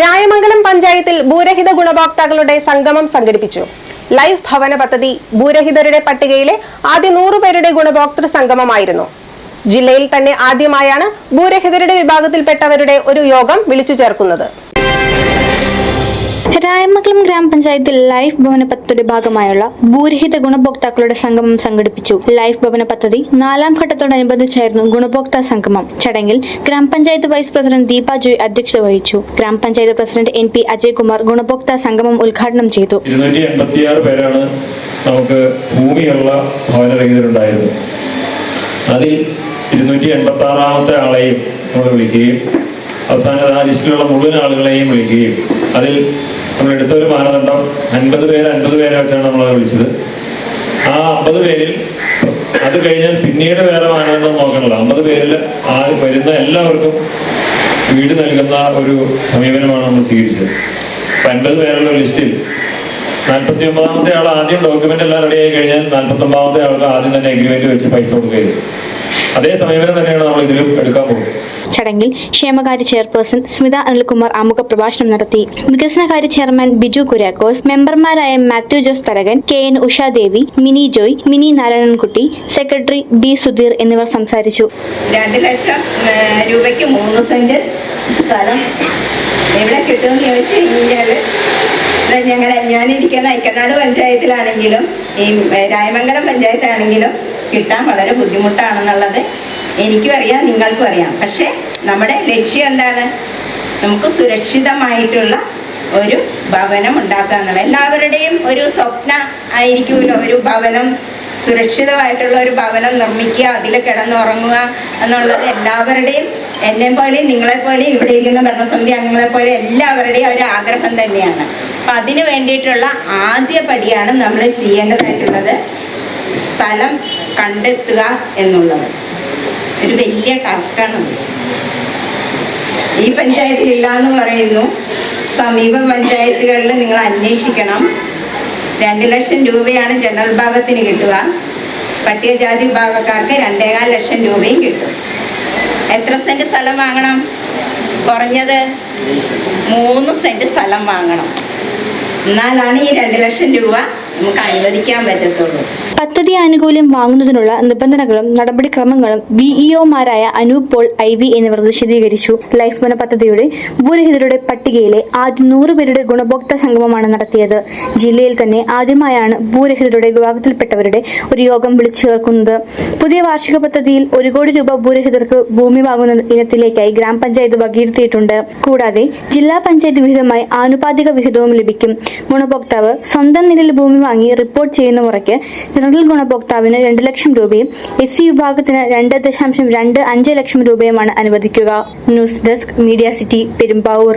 രായമംഗലം പഞ്ചായത്തിൽ ഭൂരഹിത ഗുണഭോക്താക്കളുടെ സംഗമം സംഘടിപ്പിച്ചു. ലൈഫ് ഭവന പദ്ധതി ഭൂരഹിതരുടെ പട്ടികയിലെ ആദ്യ നൂറു പേരുടെ ഗുണഭോക്തൃ സംഗമമായിരുന്നു. ജില്ലയിൽ തന്നെ ആദ്യമായാണ് ഭൂരഹിതരുടെ വിഭാഗത്തിൽപ്പെട്ടവരുടെ ഒരു യോഗം വിളിച്ചു ചേർക്കുന്നത്. രായമംഗലം ഗ്രാമപഞ്ചായത്തിൽ ലൈഫ് ഭവന പദ്ധതിയുടെ ഭാഗമായുള്ള ഭൂരഹിത ഗുണഭോക്താക്കളുടെ സംഗമം സംഘടിപ്പിച്ചു. ലൈഫ് ഭവന പദ്ധതി നാലാം ഘട്ടത്തോടനുബന്ധിച്ചായിരുന്നു ഗുണഭോക്താ സംഗമം. ചടങ്ങിൽ ഗ്രാമപഞ്ചായത്ത് വൈസ് പ്രസിഡന്റ് ദീപ ജോയ് അധ്യക്ഷത വഹിച്ചു. ഗ്രാമപഞ്ചായത്ത് പ്രസിഡന്റ് എൻ പി അജയ്കുമാർ ഗുണഭോക്താ സംഗമം ഉദ്ഘാടനം ചെയ്തു. പേരാണ് നമുക്ക് ഭൂമിയുള്ള അതിൽ ആളെയും അവസാനം ആ ലിസ്റ്റിലുള്ള മുഴുവൻ ആളുകളെയും വിളിക്കുകയും അതിൽ നമ്മൾ എടുത്തൊരു മാനദണ്ഡം അൻപത് പേര് അൻപത് പേരെ വെച്ചാണ് നമ്മളത് വിളിച്ചത്. ആ അമ്പത് പേരിൽ അത് കഴിഞ്ഞാൽ പിന്നീട് വേറെ മാനദണ്ഡം നോക്കണല്ലോ. അമ്പത് പേരിൽ ആ വരുന്ന എല്ലാവർക്കും വീട് നൽകുന്ന ഒരു സമീപനമാണ് നമ്മൾ സ്വീകരിച്ചത്. അപ്പൊ അൻപത് പേരുള്ള ലിസ്റ്റിൽ നാൽപ്പത്തി ഒമ്പതാമത്തെ ആൾ ആദ്യം ഡോക്യുമെന്റ് എല്ലാം റെഡി ആയി കഴിഞ്ഞാൽ നാൽപ്പത്തി ഒമ്പതാമത്തെ ആൾക്ക് ആദ്യം തന്നെ അഗ്രിമെന്റ് വെച്ച് പൈസ കൊടുക്കുകയും അതേ സമീപനം തന്നെയാണ് നമ്മൾ ഇതിലും എടുക്കാൻ പോകുന്നത്. ചടങ്ങിൽ ക്ഷേമകാര്യ ചെയർപേഴ്സൺ സ്മിത അനിൽകുമാർ ആമുഖ പ്രഭാഷണം നടത്തി. വികസനകാര്യ ചെയർമാൻ ബിജു കുര്യാക്കോസ് മെമ്പർമാരായ Mathew Jose Tharakan K N Ushadevi Mini Joy Mini Narayanankutty secretary B Sudheer എന്നിവർ സംസാരിച്ചു. രണ്ട് ലക്ഷം രൂപയ്ക്ക് മൂന്ന് സെന്റ് സ്ഥലം എവിടെ കിട്ടുമെന്ന് ചോദിച്ചു ഞങ്ങളുടെ ഞാനിരിക്കുന്ന ഐക്കനാട് പഞ്ചായത്തിലാണെങ്കിലും ഈ രായമംഗലം പഞ്ചായത്താണെങ്കിലും കിട്ടാൻ വളരെ ബുദ്ധിമുട്ടാണെന്നുള്ളത് എനിക്കും അറിയാം നിങ്ങൾക്കും അറിയാം. പക്ഷേ നമ്മുടെ ലക്ഷ്യം എന്താണ്? നമുക്ക് സുരക്ഷിതമായിട്ടുള്ള ഒരു ഭവനം ഉണ്ടാക്കുക എന്നുള്ളത്. എല്ലാവരുടെയും ഒരു സ്വപ്ന ആയിരിക്കുമല്ലോ. ഒരു ഭവനം സുരക്ഷിതമായിട്ടുള്ള ഒരു ഭവനം നിർമ്മിക്കുക അതിൽ കിടന്നുറങ്ങുക എന്നുള്ളത് എല്ലാവരുടെയും എന്നെ പോലെയും നിങ്ങളെ പോലെയും ഇവിടെ ഇരിക്കുന്ന ഭരണസമിതി അംഗങ്ങളെ പോലെ എല്ലാവരുടെയും ഒരു ആഗ്രഹം തന്നെയാണ്. അപ്പം അതിന് വേണ്ടിയിട്ടുള്ള ആദ്യ പടിയാണ് നമ്മൾ ചെയ്യേണ്ടതായിട്ടുള്ളത്. സ്ഥലം കണ്ടെത്തുക എന്നുള്ളത്. ഒരു വലിയ ടാസ്ക്കാണ് ഈ പഞ്ചായത്തിൽ ഇല്ല എന്ന് പറയുന്നു. സമീപ പഞ്ചായത്തുകളിൽ നിങ്ങൾ അന്വേഷിക്കണം. രണ്ട് ലക്ഷം രൂപയാണ് ജനറൽ ഭാഗത്തിന് കിട്ടുക. പട്ടികജാതി വിഭാഗക്കാർക്ക് രണ്ടേകാൽ ലക്ഷം രൂപയും കിട്ടും. എത്ര സെന്റ് സ്ഥലം വാങ്ങണം? കുറഞ്ഞത് മൂന്ന് സെന്റ് സ്ഥലം വാങ്ങണം. എന്നാലാണ് ഈ രണ്ട് ലക്ഷം രൂപ നമുക്ക് അനുവദിക്കാൻ പറ്റത്തുള്ളൂ. പദ്ധതി ആനുകൂല്യം വാങ്ങുന്നതിനുള്ള നിബന്ധനകളും നടപടിക്രമങ്ങളും വിഇഒമാരായ അനൂപ് പോൾ ഐ വി എന്നിവർ വിശദീകരിച്ചു. ലൈഫ് വന പദ്ധതിയുടെ ഭൂരഹിതരുടെ പട്ടികയിലെ ആദ്യ നൂറ് പേരുടെ ഗുണഭോക്തൃ സംഗമമാണ് നടത്തിയത്. ജില്ലയിൽ തന്നെ ആദ്യമായാണ് ഭൂരഹിതരുടെ വിഭാഗത്തിൽപ്പെട്ടവരുടെ ഒരു യോഗം വിളിച്ചു ചേർക്കുന്നത് പുതിയ വാർഷിക പദ്ധതിയിൽ ഒരു കോടി രൂപ ഭൂരഹിതർക്ക് ഭൂമി വാങ്ങുന്ന ഇനത്തിലേക്കായി ഗ്രാമപഞ്ചായത്ത് വകയിരുത്തിയിട്ടുണ്ട്. കൂടാതെ ജില്ലാ പഞ്ചായത്ത് വിഹിതമായി ആനുപാതിക വിഹിതവും ലഭിക്കും. ഗുണഭോക്താവ് സ്വന്തം നിലയിൽ ഭൂമി വാങ്ങി റിപ്പോർട്ട് ചെയ്യുന്ന മുറയ്ക്ക് ജനറൽ ഗുണഭോക്താവിന് രണ്ട് ലക്ഷം രൂപയും എസ് സി വിഭാഗത്തിന് രണ്ട് ദശാംശം രണ്ട് അഞ്ച് ലക്ഷം രൂപയുമാണ് അനുവദിക്കുക. News desk media city Perumbavoor.